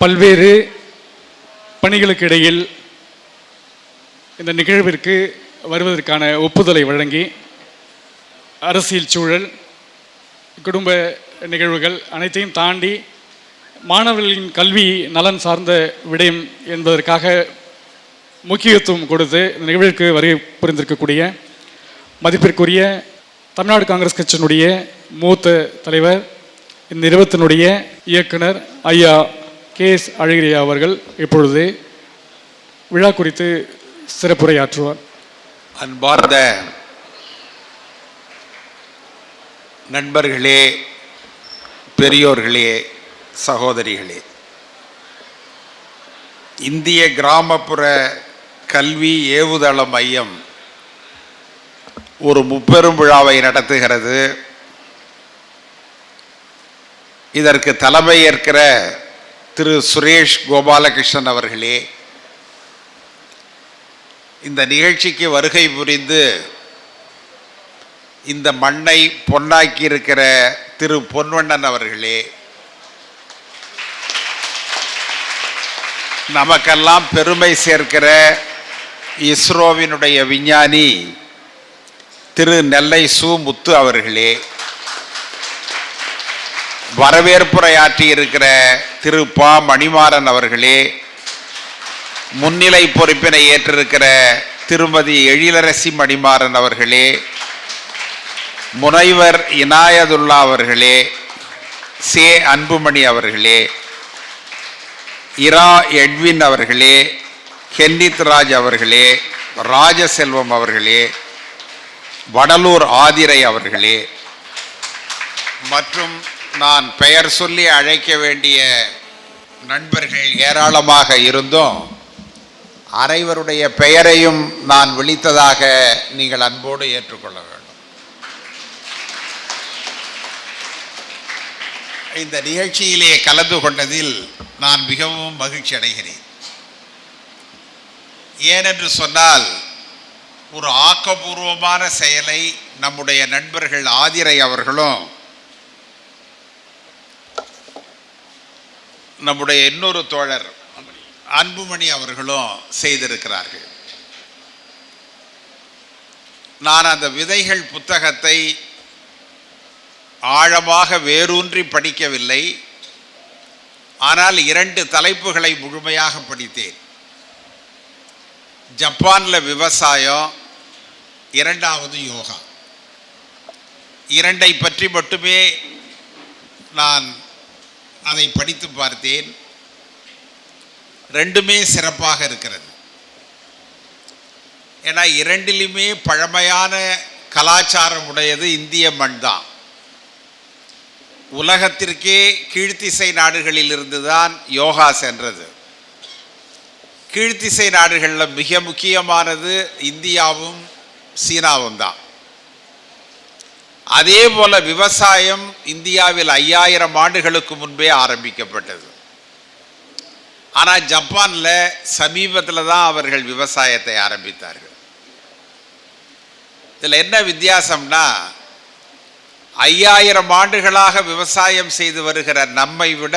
பல்வேறு பணிகளுக்கு இடையில் இந்த நிகழ்விற்கு வருவதற்கான ஒப்புதலை வழங்கி அரசியல் சூழல் குடும்ப நிகழ்வுகள் அனைத்தையும் தாண்டி மாணவர்களின் கல்வி நலன் சார்ந்த விடயம் என்பதற்காக முக்கியத்துவம் கொடுத்து இந்த நிகழ்விற்கு வருகை புரிந்திருக்கக்கூடிய மதிப்பிற்குரிய தமிழ்நாடு காங்கிரஸ் கட்சியினுடைய மூத்த தலைவர் இந்த நிறுவனத்தினுடைய இயக்குனர் ஐயா கே எஸ் அழகிரியா அவர்கள் இப்பொழுது விழா குறித்து சிறப்புரையாற்றுவார். அன்பார்ந்த நண்பர்களே பெரியோர்களே சகோதரிகளே இந்திய கிராமப்புற கல்வி ஏவுதள மையம் ஒரு முப்பெரும் விழாவை நடத்துகிறது. இதற்கு தலைமையேற்கிற திரு சுரேஷ் கோபாலகிருஷ்ணன் அவர்களே இந்த நிகழ்ச்சிக்கு வருகை புரிந்து இந்த மண்ணை பொன்னாக்கி இருக்கிற திரு பொன்வண்ணன் அவர்களே நமக்கெல்லாம் பெருமை சேர்க்கிற இஸ்ரோவினுடைய விஞ்ஞானி திரு நெல்லை சு முத்து அவர்களே வரவேற்புரையாற்றி இருக்கிற திரு பா. மணிமாறன் அவர்களே முன்னிலை பொறுப்பினை ஏற்றிருக்கிற திருமதி எழிலரசி மணிமாறன் அவர்களே முனைவர் இனாயதுல்லா அவர்களே சே. அன்புமணி அவர்களே இரா. எட்வின் அவர்களே ஹென்னித் ராஜ் அவர்களே ராஜசெல்வம் அவர்களே வடலூர் ஆதிரை அவர்களே மற்றும் நான் பெயர் சொல்லி அழைக்க வேண்டிய நண்பர்கள் ஏராளமாக இருந்தும். அனைவருடைய பெயரையும் நான் விழித்ததாக நீங்கள் அன்போடு ஏற்றுக்கொள்ள வேண்டும். இந்த நிகழ்ச்சியிலே கலந்து கொண்டதில் நான் மிகவும் மகிழ்ச்சி அடைகிறேன். ஏனென்று சொன்னால் ஒரு ஆக்கபூர்வமான செயலை நம்முடைய நண்பர்கள் ஆதிரை அவர்களும் நம்முடைய இன்னொரு தோழர் அன்புமணி அவர்களும் செய்திருக்கிறார்கள். நான் அந்த விதைகள் புத்தகத்தை ஆழமாக வேரூன்றி படிக்கவில்லை. ஆனால் இரண்டு தலைப்புகளை முழுமையாக படித்தேன். ஜப்பானில் விவசாயம் இரண்டாவது யோகா. இரண்டை பற்றி மட்டுமே நான் அதை படித்து பார்த்தேன். ரெண்டுமே சிறப்பாக இருக்கிறது. ஏன்னா இரண்டிலுமே பழமையான கலாச்சாரம் உடையது இந்திய மண் தான். உலகத்திற்கே கீழ்த்திசை நாடுகளில் இருந்து தான் யோகா சென்றது. கீழ்த்திசை நாடுகளில் மிக முக்கியமானது இந்தியாவும் சீனாவும் தான். அதே போல விவசாயம் இந்தியாவில் ஐயாயிரம் ஆண்டுகளுக்கு முன்பே ஆரம்பிக்கப்பட்டது. ஆனால் ஜப்பானில் சமீபத்தில் தான் அவர்கள் விவசாயத்தை ஆரம்பித்தார்கள். இதில் என்ன வித்தியாசம்னா ஐயாயிரம் ஆண்டுகளாக விவசாயம் செய்து வருகிற நம்மை விட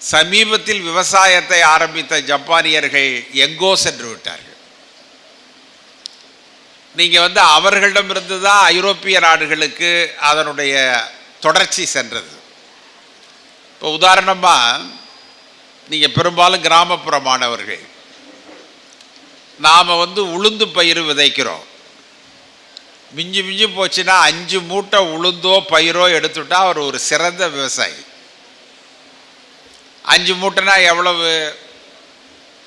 சமீபத்தில் விவசாயத்தை ஆரம்பித்த ஜப்பானியர்கள் எங்கோ சென்று விட்டார்கள். நீங்கள் வந்து அவர்களிடமிருந்து தான் ஐரோப்பிய நாடுகளுக்கு அதனுடைய தொடர்ச்சி சென்றது. இப்போ உதாரணமாக நீங்கள் பெரும்பாலும் கிராமப்புற மாணவர்கள் நாம் வந்து உளுந்து பயிர் விதைக்கிறோம். மிஞ்சி மிஞ்சி போச்சுன்னா அஞ்சு மூட்டை உளுந்தோ பயிரோ எடுத்துட்டா அவர் ஒரு சிறந்த விவசாயி. அஞ்சு மூட்டைனா எவ்வளவு?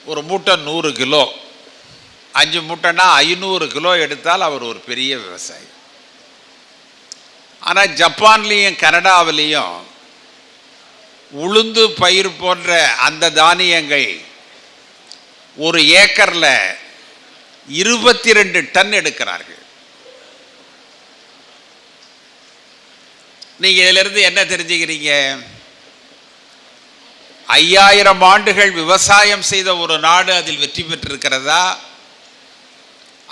ஒரு மூட்டை நூறு கிலோ. அஞ்சு மூட்டைன்னா ஐநூறு கிலோ எடுத்தால் அவர் ஒரு பெரிய விவசாயி. ஆனால் ஜப்பான்லேயும் கனடாவிலையும் உளுந்து பயிர் போன்ற அந்த தானியங்கள் ஒரு ஏக்கரில் இருபத்தி ரெண்டு டன் எடுக்கிறார்கள். நீங்கள் இதிலிருந்து என்ன தெரிஞ்சுக்கிறீங்க? ஐயாயிரம் ஆண்டுகள் விவசாயம் செய்த ஒரு நாடு அதில் வெற்றி பெற்றிருக்கிறதா?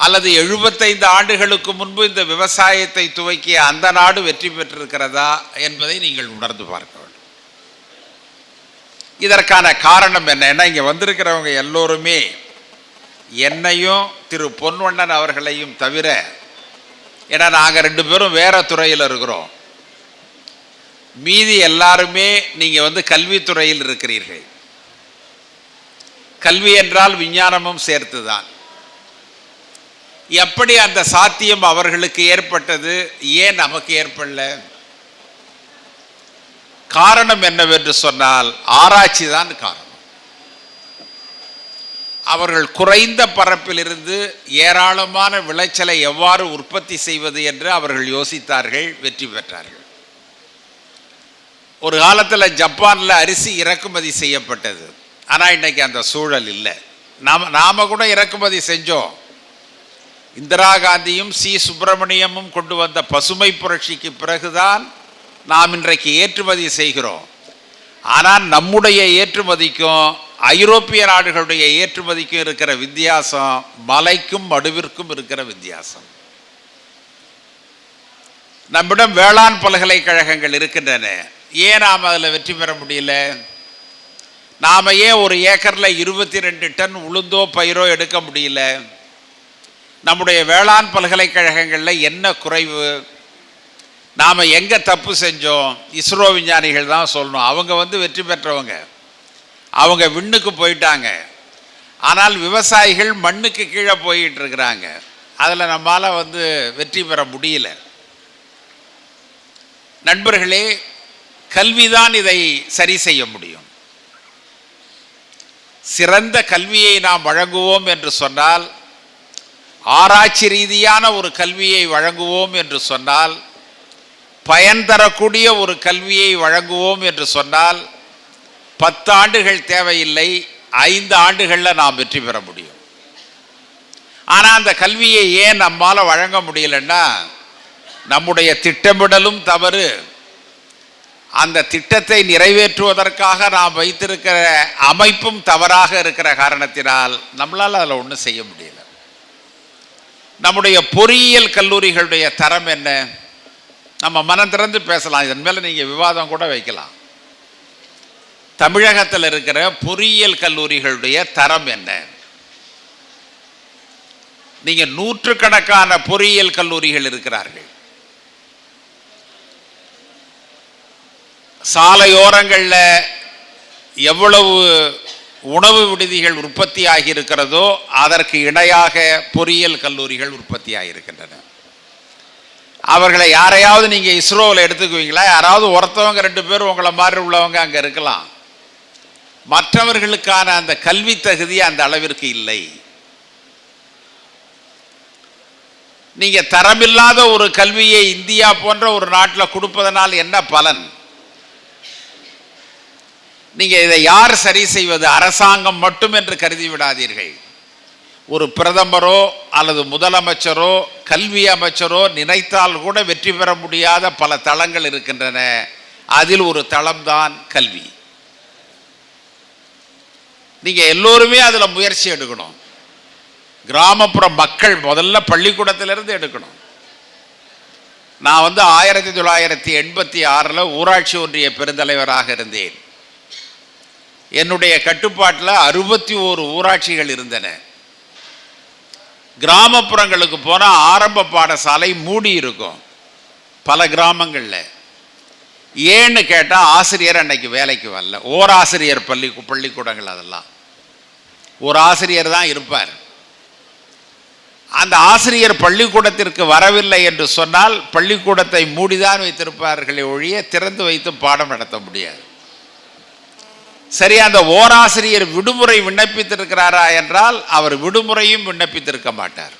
அல்லது எழுபத்தைந்து ஆண்டுகளுக்கு முன்பு இந்த விவசாயத்தை துவக்கிய அந்த நாடு வெற்றி பெற்றிருக்கிறதா என்பதை நீங்கள் உணர்ந்து பார்க்க வேண்டும். இதற்கான காரணம் என்னன்னா இங்கே வந்திருக்கிறவங்க எல்லோருமே என்னையும் திரு பொன்வண்ணன் அவர்களையும் தவிர ஏன்னா நாங்கள் ரெண்டு பேரும் வேற துறையில் இருக்கிறோம். மீதி எல்லாருமே நீங்கள் வந்து கல்வித்துறையில் இருக்கிறீர்கள். கல்வி என்றால் விஞ்ஞானமும் சேர்த்து தான் எப்படி அந்த சாத்தியம் அவர்களுக்கு ஏற்பட்டது? ஏன் நமக்கு ஏற்படல? காரணம் என்னவென்று சொன்னால் ஆராய்ச்சி தான் காரணம். அவர்கள் குறைந்த பரப்பிலிருந்து ஏராளமான விளைச்சலை எவ்வாறு உற்பத்தி செய்வது என்று அவர்கள் யோசித்தார்கள் வெற்றி பெற்றார்கள். ஒரு காலத்தில் ஜப்பானில் அரிசி இறக்குமதி செய்யப்பட்டது. ஆனால் இன்னைக்கு அந்த சூழல் இல்லை. நாம் நாம கூட இறக்குமதி செஞ்சோம். இந்திரா காந்தியும் சி. சுப்பிரமணியமும் கொண்டு வந்த பசுமை புரட்சிக்கு பிறகுதான் நாம் இன்றைக்கு ஏற்றுமதி செய்கிறோம். ஆனால் நம்முடைய ஏற்றுமதிக்கும் ஐரோப்பிய நாடுகளுடைய ஏற்றுமதிக்கும் இருக்கிற வித்தியாசம் மலைக்கும் மடுவிற்கும் இருக்கிற வித்தியாசம். நம்மிடம் வேளாண் பல்கலைக்கழகங்கள் இருக்கின்றன. ஏன் நாம் அதில் வெற்றி பெற முடியல? நாம் ஏன் ஒரு ஏக்கரில் இருபத்தி ரெண்டு டன் உளுந்தோ பயிரோ எடுக்க முடியல? நம்முடைய வேளாண் பல்கலைக்கழகங்களில் என்ன குறைவு? நாம் எங்கே தப்பு செஞ்சோம்? இஸ்ரோ விஞ்ஞானிகள் தான் சொல்லணும். அவங்க வந்து வெற்றி பெற்றவங்க. அவங்க விண்ணுக்கு போயிட்டாங்க. ஆனால் விவசாயிகள் மண்ணுக்கு கீழே போயிட்டு இருக்கிறாங்க. அதில் நம்மால் வந்து வெற்றி பெற முடியல. நண்பர்களே கல்விதான் இதை சரி செய்ய முடியும். சிறந்த கல்வியை நாம் வழங்குவோம் என்று சொன்னால் ஆராய்ச்சி ரீதியான ஒரு கல்வியை வழங்குவோம் என்று சொன்னால் பயன் தரக்கூடிய ஒரு கல்வியை வழங்குவோம் என்று சொன்னால் பத்து ஆண்டுகள் தேவையில்லை ஐந்து ஆண்டுகளில் நாம் வெற்றி பெற முடியும். ஆனால் அந்த கல்வியை ஏன் நம்மால் வழங்க முடியலன்னா நம்முடைய திட்டமிடலும் தவறு. அந்த திட்டத்தை நிறைவேற்றுவதற்காக நாம் வைத்திருக்கிற அமைப்பும் தவறாக இருக்கிற காரணத்தினால் நம்மளால் அதில் ஒன்றும் செய்ய முடியல. நம்முடைய பொறியியல் கல்லூரிகளுடைய தரம் என்ன? நம்ம மனம் திறந்து பேசலாம். இதன் மேலே நீங்கள் விவாதம் கூட வைக்கலாம். தமிழகத்தில் இருக்கிற பொறியியல் கல்லூரிகளுடைய தரம் என்ன? நீங்க நூற்றுக்கணக்கான பொறியியல் கல்லூரிகள் இருக்கிறார்கள். சாலையோரங்களில் எவ்வளவு உணவு விடுதிகள் உற்பத்தி ஆகியிருக்கிறதோ அதற்கு இணையாக பொறியியல் கல்லூரிகள் உற்பத்தி ஆகியிருக்கின்றன அவர்களை யாரையாவது நீங்கள் இஸ்ரோவில் எடுத்துக்குவீங்களா? யாராவது ஒருத்தவங்க ரெண்டு பேர் உங்களை மாதிரி உள்ளவங்க அங்கே இருக்கலாம். மற்றவர்களுக்கான அந்த கல்வி தகுதி அந்த அளவிற்கு இல்லை. நீங்க தரமில்லாத ஒரு கல்வியை இந்தியா போன்ற ஒரு நாட்டில் கொடுப்பதனால் என்ன பலன்? நீங்கள் இதை யார் சரி செய்வது? அரசாங்கம் மட்டும் என்று கருதி விடாதீர்கள். ஒரு பிரதமரோ அல்லது முதலமைச்சரோ கல்வி அமைச்சரோ நினைத்தால் கூட வெற்றி பெற முடியாத பல தளங்கள் இருக்கின்றன. அதில் ஒரு தளம்தான் கல்வி. நீங்கள் எல்லோருமே அதில் முயற்சி எடுக்கணும். கிராமப்புற மக்கள் முதல்ல பள்ளிக்கூடத்திலிருந்து எடுக்கணும். நான் வந்து ஆயிரத்தி தொள்ளாயிரத்தி எண்பத்தி ஆறில் ஊராட்சி ஒன்றிய பெருந்தலைவராக இருந்தேன். என்னுடைய கட்டுப்பாட்டில் அறுபத்தி ஓரு ஊராட்சிகள் இருந்தன. கிராமப்புறங்களுக்கு போனால் ஆரம்ப பாடசாலை மூடி இருக்கும். பல கிராமங்களில். ஏன்னு கேட்டால் ஆசிரியர் அன்னைக்கு வேலைக்கு வரல. ஓர் ஆசிரியர் பள்ளி பள்ளிக்கூடங்கள் அதெல்லாம். ஒரு ஆசிரியர் தான் இருப்பார். அந்த ஆசிரியர் பள்ளிக்கூடத்திற்கு வரவில்லை என்று சொன்னால் பள்ளிக்கூடத்தை மூடிதான் வைத்திருப்பார்களே ஒழிய திறந்து வைத்து பாடம் நடத்த முடியாது. சரி அந்த ஓராசிரியர் விடுமுறை விண்ணப்பித்திருக்கிறாரா என்றால் அவர் விடுமுறையும் விண்ணப்பித்திருக்க மாட்டார்.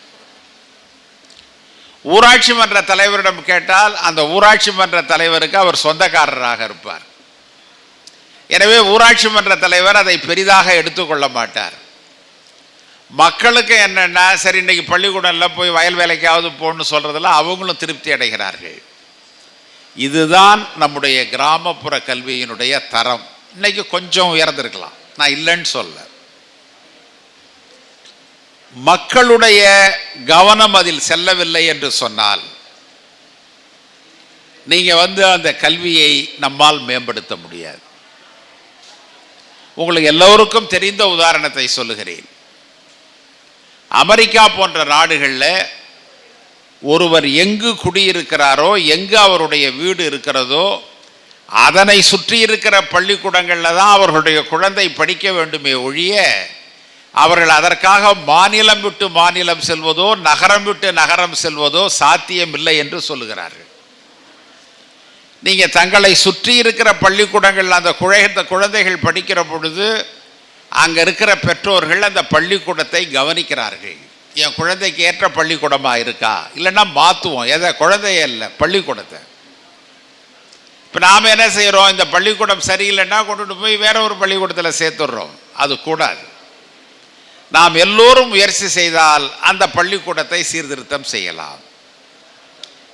ஊராட்சி மன்ற தலைவரிடம் கேட்டால் அந்த ஊராட்சி மன்ற தலைவருக்கு அவர் சொந்தக்காரராக இருப்பார். எனவே ஊராட்சி மன்ற தலைவர் அதை பெரிதாக எடுத்துக்கொள்ள மாட்டார். மக்களுக்கு என்னென்னா சரி இன்றைக்கி பள்ளிக்கூடம்ல போய் வயல் வேலைக்காவது போன்னு சொல்கிறதுல அவங்களும் திருப்தி அடைகிறார்கள். இதுதான் நம்முடைய கிராமப்புற கல்வியினுடைய தரம். இன்னைக்கு கொஞ்சம் உயர்ந்திருக்கலாம். நான் இல்லைன்னு சொல்ல மக்களுடைய கவனம் அதில் செல்லவில்லை என்று சொன்னால் நீங்க வந்து அந்த கல்வியை நம்மால் மேம்படுத்த முடியாது. உங்களுக்கு எல்லோருக்கும் தெரிந்த உதாரணத்தை சொல்லுகிறேன். அமெரிக்கா போன்ற நாடுகளில் ஒருவர் எங்கு குடியிருக்கிறாரோ எங்கு அவருடைய வீடு இருக்கிறதோ அதனை சுற்றி இருக்கிற பள்ளிக்கூடங்களில் தான் அவர்களுடைய குழந்தை படிக்க வேண்டுமே ஒழிய அவர்கள் அதற்காக மாநிலம் விட்டு மாநிலம் செல்வதோ நகரம் விட்டு நகரம் செல்வதோ சாத்தியமில்லை என்று சொல்லுகிறார்கள். நீங்கள் தங்களை சுற்றி இருக்கிற பள்ளிக்கூடங்களில் அந்த குழந்தை குழந்தைகள் படிக்கிற பொழுது அங்கே இருக்கிற பெற்றோர்கள் அந்த பள்ளிக்கூடத்தை கவனிக்கிறார்கள். என் குழந்தைக்கு ஏற்ற பள்ளிக்கூடமாக இருக்கா? இல்லைன்னா மாற்றுவோம் எதை குழந்தைய இல்லை பள்ளிக்கூடத்தை. இப்போ நாம் என்ன செய்கிறோம் இந்த பள்ளிக்கூடம் சரியில்லைன்னா கொண்டுட்டு போய் வேற ஒரு பள்ளிக்கூடத்தில் சேர்த்துடுறோம். அது கூடாது. நாம் எல்லோரும் முயற்சி செய்தால் அந்த பள்ளிக்கூடத்தை சீர்திருத்தம் செய்யலாம்.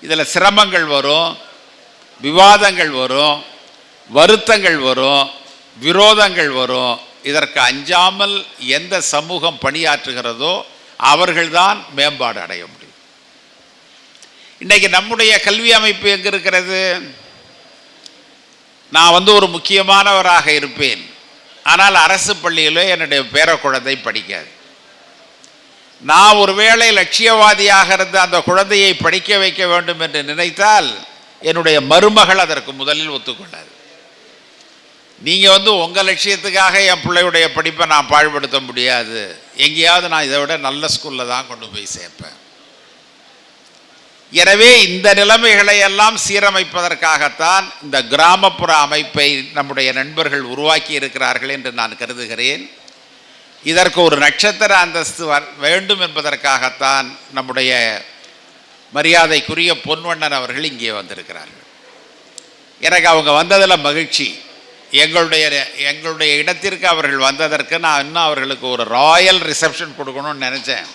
இதில் சிரமங்கள் வரும் விவாதங்கள் வரும் வருத்தங்கள் வரும் விரோதங்கள் வரும். இதற்கு அஞ்சாமல் எந்த சமூகம் பணியாற்றுகிறதோ அவர்கள்தான் மேம்பாடு அடைய முடியும். இன்றைக்கு நம்முடைய கல்வி அமைப்பு எங்கே இருக்கிறது? நான் வந்து ஒரு முக்கியமானவராக இருப்பேன். ஆனால் அரசு பள்ளியிலே என்னுடைய பேர குழந்தை படிக்காது. நான் ஒருவேளை லட்சியவாதியாக இருந்து அந்த குழந்தையை படிக்க வைக்க வேண்டும் என்று நினைத்தால் என்னுடைய மருமகள் அதற்கு முதலில் ஒத்துக்கொள்ளாது. நீங்கள் வந்து உங்கள் லட்சியத்துக்காக என் பிள்ளையுடைய படிப்பை நான் பாழ்படுத்த முடியாது. எங்கேயாவது நான் இதை விட நல்ல ஸ்கூலில் தான் கொண்டு போய் சேர்ப்பேன். எனவே இந்த நிலைமைகளை எல்லாம் சீரமைப்பதற்காகத்தான் இந்த கிராமப்புற அமைப்பை நம்முடைய நண்பர்கள் உருவாக்கி இருக்கிறார்கள் என்று நான் கருதுகிறேன். இதற்கு ஒரு நட்சத்திர அந்தஸ்து வ- வேண்டும் என்பதற்காகத்தான் நம்முடைய மரியாதைக்குரிய பொன்வண்ணன் அவர்கள் இங்கே வந்திருக்கிறார்கள். எனக்கு அவங்க வந்ததில் மகிழ்ச்சி. எங்களுடைய எங்களுடைய இடத்திற்கு அவர்கள் வந்ததற்கு நான் இன்னும் அவர்களுக்கு ஒரு ராயல் ரிசப்ஷன் கொடுக்கணும்னு நினச்சேன்.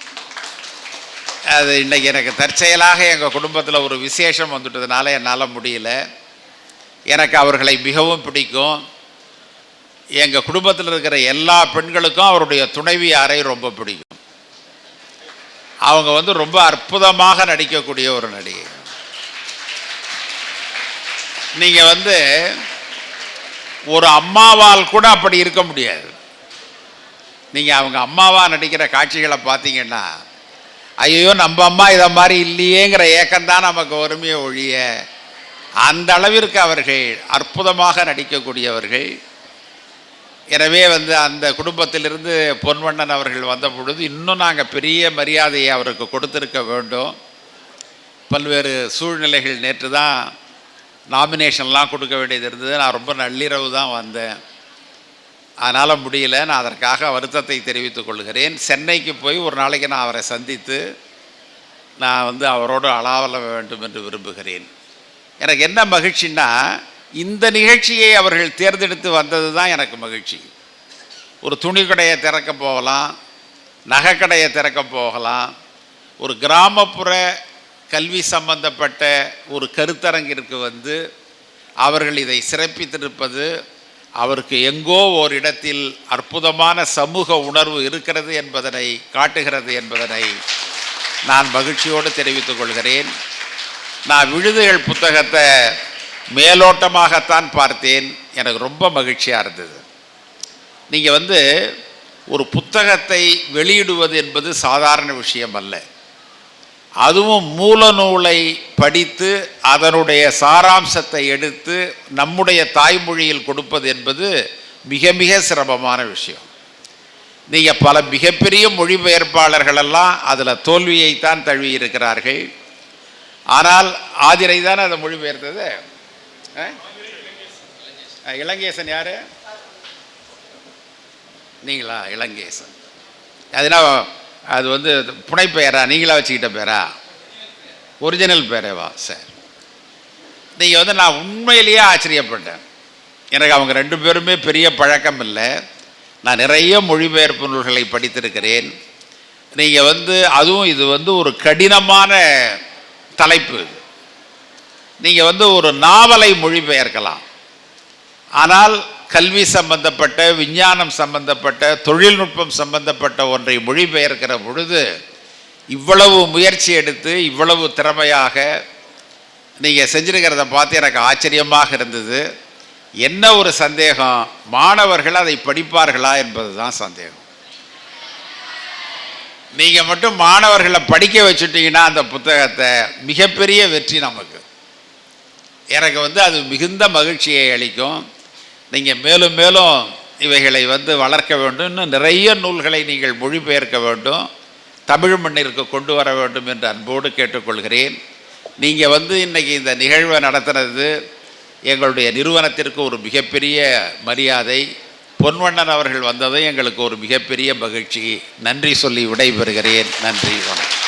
அது இன்றைக்கி எனக்கு தற்செயலாக எங்கள் குடும்பத்தில் ஒரு விசேஷம் வந்துட்டதுனால என்னால் முடியல. எனக்கு அவர்களை மிகவும் பிடிக்கும். எங்கள் குடும்பத்தில் இருக்கிற எல்லா பெண்களுக்கும் அவருடைய துணைவியாரை ரொம்ப பிடிக்கும். அவங்க வந்து ரொம்ப அற்புதமாக நடிக்கக்கூடிய ஒரு நடிகை. நீங்கள் வந்து ஒரு அம்மாவால் கூட அப்படி இருக்க முடியாது. நீங்கள் அவங்க அம்மாவாக நடிக்கிற காட்சிகளை பார்த்தீங்கன்னா ஐயோ நம்ம அம்மா இதை மாதிரி இல்லையேங்கிற ஏக்கம்தான் நமக்கு வறுமையை ஒழிய. அந்த அளவிற்கு அவர்கள் அற்புதமாக நடிக்கக்கூடியவர்கள். எனவே வந்து அந்த குடும்பத்திலிருந்து பொன்வண்ணன் அவர்கள் வந்த பொழுது இன்னும் நாங்கள் பெரிய மரியாதையை அவருக்கு கொடுத்துருக்க வேண்டும். பல்வேறு சூழ்நிலைகள் நேற்று தான் நாமினேஷன்லாம் கொடுக்க வேண்டியது இருந்தது. நான் ரொம்ப நள்ளிரவு தான் வந்தேன். அதனால் முடியல. நான் அதற்காக வருத்தத்தை தெரிவித்துக் கொள்கிறேன். சென்னைக்கு போய் ஒரு நாளைக்கு நான் அவரை சந்தித்து நான் வந்து அவரோடு அளாவல வேண்டும் என்று விரும்புகிறேன். எனக்கு என்ன மகிழ்ச்சின்னா இந்த நிகழ்ச்சியை அவர்கள் தேர்ந்தெடுத்து வந்தது தான் எனக்கு மகிழ்ச்சி. ஒரு துணி கடையை திறக்க போகலாம் நகைக்கடையை திறக்க போகலாம் ஒரு கிராமப்புற கல்வி சம்பந்தப்பட்ட ஒரு கருத்தரங்கிற்கு வந்து அவர்கள் இதை சிறப்பித்திருப்பது அவருக்கு எங்கோ ஓர் இடத்தில் அற்புதமான சமூக உணர்வு இருக்கிறது என்பதனை காட்டுகிறது என்பதனை நான் மகிழ்ச்சியோடு தெரிவித்துக் கொள்கிறேன். நான் விழுதுகள் புத்தகத்தை மேலோட்டமாகத்தான் பார்த்தேன். எனக்கு ரொம்ப மகிழ்ச்சியாக இருந்தது. நீங்கள் வந்து ஒரு புத்தகத்தை வெளியிடுவது என்பது சாதாரண விஷயம் அல்ல. அதுவும் மூல நூலை படித்து அதனுடைய சாராம்சத்தை எடுத்து நம்முடைய தாய்மொழியில் கொடுப்பது என்பது மிக மிக சிரமமான விஷயம். நீங்கள் பல மிகப்பெரிய மொழிபெயர்ப்பாளர்கள் எல்லாம் அதில் தோல்வியைத்தான் தழுவி இருக்கிறார்கள் ஆனால் ஆதிரை தானே அதை மொழிபெயர்த்தது? ஆ? இளங்கேசன் யார்? நீங்களா? இளங்கேசன். அதனால் அது வந்து புனைப்பெயரா நீங்களா வச்சுக்கிட்ட பேரா ஒரிஜினல் பேரேவா? சார். நீங்கள் வந்து நான் உண்மையிலேயே ஆச்சரியப்பட்டேன். எனக்கு அவங்க ரெண்டு பேருமே பெரிய பழக்கம் இல்லை. நான் நிறைய மொழிபெயர்ப்பு நூல்களை படித்திருக்கிறேன். நீங்கள் வந்து அதுவும் இது வந்து ஒரு கடினமான தலைப்பு இது. நீங்கள் வந்து ஒரு நாவலை மொழிபெயர்க்கலாம். ஆனால் கல்வி சம்பந்தப்பட்ட விஞ்ஞானம் சம்பந்தப்பட்ட தொழில்நுட்பம் சம்பந்தப்பட்ட ஒன்றை மொழிபெயர்க்கிற பொழுது இவ்வளவு முயற்சி எடுத்து இவ்வளவு திறமையாக நீங்கள் செஞ்சிருக்கிறத பார்த்து எனக்கு ஆச்சரியமாக இருந்தது. என்ன ஒரு சந்தேகம்? மாணவர்கள் அதை படிப்பார்களா என்பதுதான் சந்தேகம். நீங்கள் மட்டும் மாணவர்களை படிக்க வச்சுட்டீங்கன்னா அந்த புத்தகத்தை மிகப்பெரிய வெற்றி நமக்கு. எனக்கு வந்து அது மிகுந்த மகிழ்ச்சியை அளிக்கும். நீங்கள் மேலும் மேலும் இவைகளை வந்து வளர்க்க வேண்டும். இன்னும் நிறைய நூல்களை நீங்கள் மொழிபெயர்க்க வேண்டும். தமிழ் மண்ணிற்கு கொண்டு வர வேண்டும் என்று அன்போடு கேட்டுக்கொள்கிறேன். நீங்கள் வந்து இன்றைக்கி இந்த நிகழ்வை நடத்துனது எங்களுடைய நிறுவனத்திற்கு ஒரு மிகப்பெரிய மரியாதை. பொன்வண்ணன் அவர்கள் வந்ததும் எங்களுக்கு ஒரு மிகப்பெரிய மகிழ்ச்சி. நன்றி சொல்லி விடைபெறுகிறேன். நன்றி வணக்கம்.